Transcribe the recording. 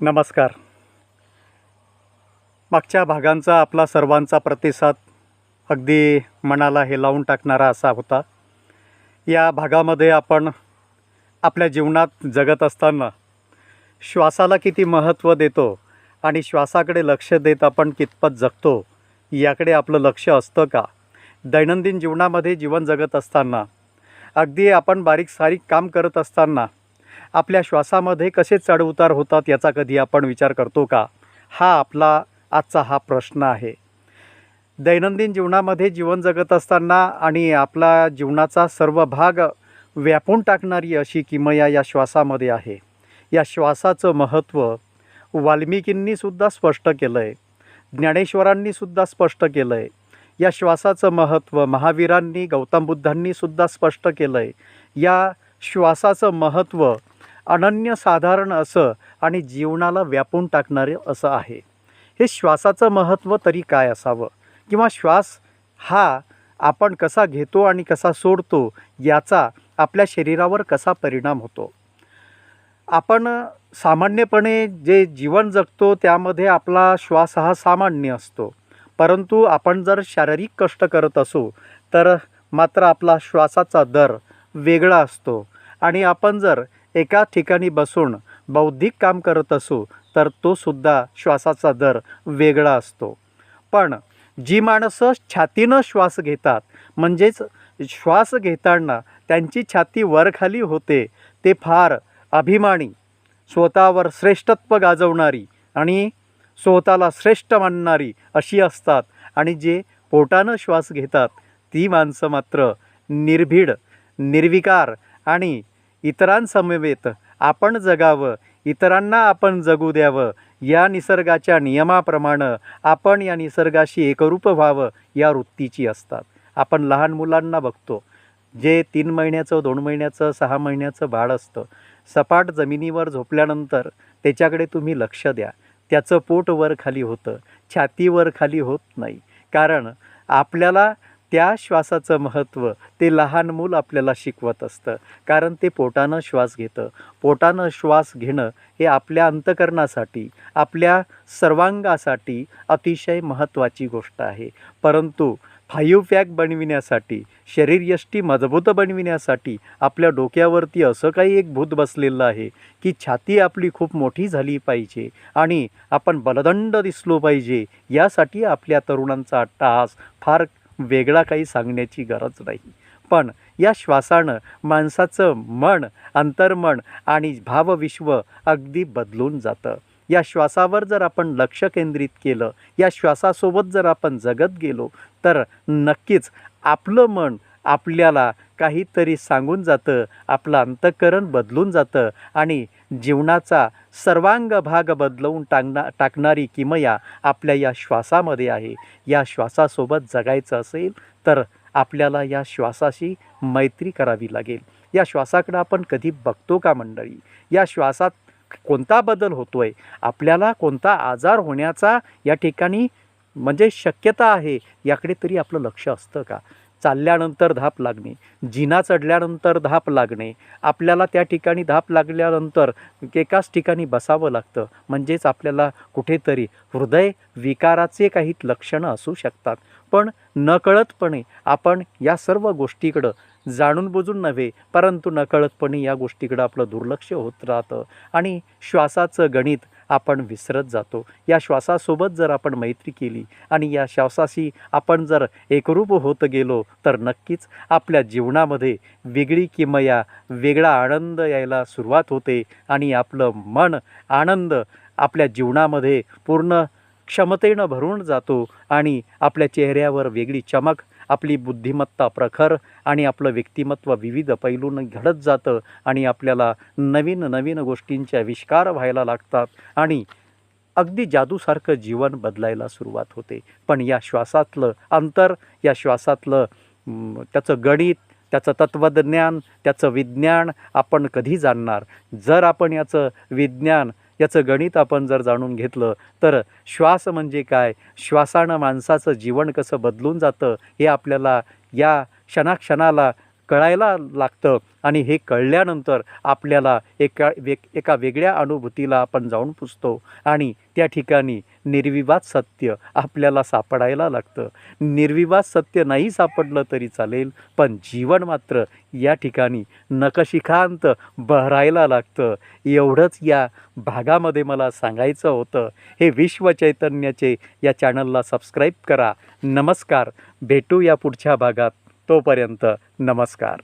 नमस्कार. मागच्या भागांचा आपला सर्वांचा प्रतिसाद अगदी मनाला हे लावून टाकणारा असा होता. या भागामध्ये आपण आपल्या जीवनात जगत असताना श्वासाला किती महत्त्व देतो आणि श्वासाकडे लक्ष देत आपण कितपत जगतो याकडे आपलं लक्ष असतं का? दैनंदिन जीवनामध्ये जीवन जगत असताना अगदी आपण बारीक सारीक काम करत असताना आपल्या श्वासामध्ये कसे चढउतार होतात याचा कधी आपण विचार करतो का? हा आपला आजचा हा प्रश्न आहे. दैनंदिन जीवनामध्ये जीवन जगत असताना आणि आपला जीवनाचा सर्व भाग व्यापून टाकणारी अशी किमया या श्वासामध्ये आहे. या श्वासाचं महत्त्व वाल्मिकींनीसुद्धा स्पष्ट केलं आहे ज्ञानेश्वरांनीसुद्धा स्पष्ट केलं आहे या श्वासाचं महत्त्व महावीरांनी गौतम बुद्धांनीसुद्धा स्पष्ट केलं आहे या श्वासाचं महत्त्व अनन्यसाधारण असं आणि जीवनाला व्यापून टाकणारे असं आहे. हे श्वासाचं महत्त्व तरी काय असावं? किंवा श्वास हा आपण कसा घेतो आणि कसा सोडतो याचा आपल्या शरीरावर कसा परिणाम होतो? आपण सामान्यपणे जे जीवन जगतो त्यामध्ये आपला श्वास हा सामान्य असतो. परंतु आपण जर शारीरिक कष्ट करत असू तर मात्र आपला श्वासाचा दर वेगळा असतो. आणि आपण जर एका ठिकाणी बसून बौद्धिक काम करत असू तर तो सुद्धा श्वासाचा दर वेगळा असतो. पण जी माणसं छातीनं श्वास घेतात म्हणजेच श्वास घेताना त्यांची छाती वरखाली होते ते फार अभिमानी स्वतःवर श्रेष्ठत्व गाजवणारी आणि स्वतःला श्रेष्ठ मानणारी अशी असतात आणि जे पोटानं श्वास घेतात ती माणसं मात्र निर्भीड निर्विकार आणि इतरांसमवेत आपण जगावं इतरांना आपण जगू द्यावं. या निसर्गाच्या नियमाप्रमाणे आपण या निसर्गाशी एकरूप व्हावं या वृत्तीची असतात. आपण लहान मुलांना बघतो. जे तीन महिन्याचं दोन महिन्याचं सहा महिन्याचं बाळ असतं. सपाट जमिनीवर झोपल्यानंतर त्याच्याकडे तुम्ही लक्ष द्या. त्याचं पोट वर खाली होतं. छाती वर खाली होत नाही. कारण आपल्याला त्या श्वासाचं महत्त्व ते लहान मूल आपल्याला शिकवत असतं. कारण ते पोटानं श्वास घेतं. पोटानं श्वास घेणं हे आपल्या अंतकरणासाठी आपल्या सर्वांगासाठी अतिशय महत्त्वाची गोष्ट आहे. परंतु फाईव्ह पॅक बनविण्यासाठी शरीरयष्टी मजबूत बनविण्यासाठी आपल्या डोक्यावरती असं काही एक भूत बसलेलं आहे की छाती आपली खूप मोठी झाली पाहिजे आणि आपण बलदंड दिसलो पाहिजे यासाठी आपल्या तरुणांचा अट्टहास फार वेगळा काही सांगण्याची गरज नाही. पण या श्वासानं माणसाचं मन अंतर्मन आणि भावविश्व अगदी बदलून जातं. या श्वासावर जर आपण लक्ष केंद्रित केलं या श्वासासोबत जर आपण जगत गेलो तर नक्कीच आपलं मन आपल्याला काहीतरी सांगून जातं आपलं अंतःकरण बदलून जातं आणि जीवनाचा सर्वांग भाग बदलवून टाकना टाकणारी किमया आपल्या या श्वासामध्ये आहे. या श्वासासोबत जगायचं असेल तर आपल्याला या श्वासाशी मैत्री करावी लागेल. या श्वासाकडं आपण कधी बघतो का मंडळी? या श्वासात कोणता बदल होतो आहे आपल्याला कोणता आजार होण्याचा या ठिकाणी म्हणजे शक्यता आहे याकडे तरी आपलं लक्ष असतं का? चालल्यानंतर धाप लागणे जिना चढल्यानंतर धाप लागणे आपल्याला त्या ठिकाणी धाप लागल्यानंतर एकाच ठिकाणी बसावं लागतं. म्हणजेच आपल्याला कुठेतरी हृदय विकाराचे काही लक्षणं असू शकतात. पण नकळतपणे आपण या सर्व गोष्टीकडं जाणून बुजून नव्हे परंतु नकळतपणे या गोष्टीकडं आपलं दुर्लक्ष होत राहतं. आणि श्वासाचं गणित आपण विसरत जातो. या श्वासासोबत जर आपण मैत्री केली आणि या श्वासाशी आपण जर एकरूप होत गेलो तर नक्कीच आपल्या जीवनामध्ये वेगळी किमया वेगळा आनंद यायला सुरुवात होते आणि आपलं मन आनंद आपल्या जीवनामध्ये पूर्ण क्षमतेनं भरून जातो आणि आपल्या चेहऱ्यावर वेगळी चमक आपली बुद्धिमत्ता प्रखर आणि आपलं व्यक्तिमत्व विविध पैलून घडत जातं आणि आपल्याला नवीन नवीन गोष्टींचे आविष्कार व्हायला लागतात आणि अगदी जादूसारखं जीवन बदलायला सुरुवात होते. पण या श्वासातलं अंतर या श्वासातलं त्याचं गणित त्याचं तत्त्वज्ञान त्याचं विज्ञान आपण कधी जाणणार? जर आपण याचं विज्ञान याचं गणित आपण जर जाणून घेतलं तर श्वास म्हणजे काय? श्वासानं माणसाचं जीवन कसं बदलून जातं हे आपल्याला या क्षणाक्षणाला कळायला लागतं. आणि हे कळल्यानंतर आपल्याला एका वेग एका वेगळ्या अनुभूतीला आपण जाऊन पुसतो. आणि त्या ठिकाणी निर्विवाद सत्य आपल्याला सापडायला लागतं. निर्विवाद सत्य नाही सापडलं तरी चालेल पण जीवन मात्र या ठिकाणी नकशिखांत बहरायला लागतं. एवढंच या भागामध्ये मला सांगायचं होतं. हे विश्व चैतन्याचे या चॅनलला सबस्क्राईब करा. नमस्कार. भेटू या पुढच्या भागात. तोपर्यंत नमस्कार.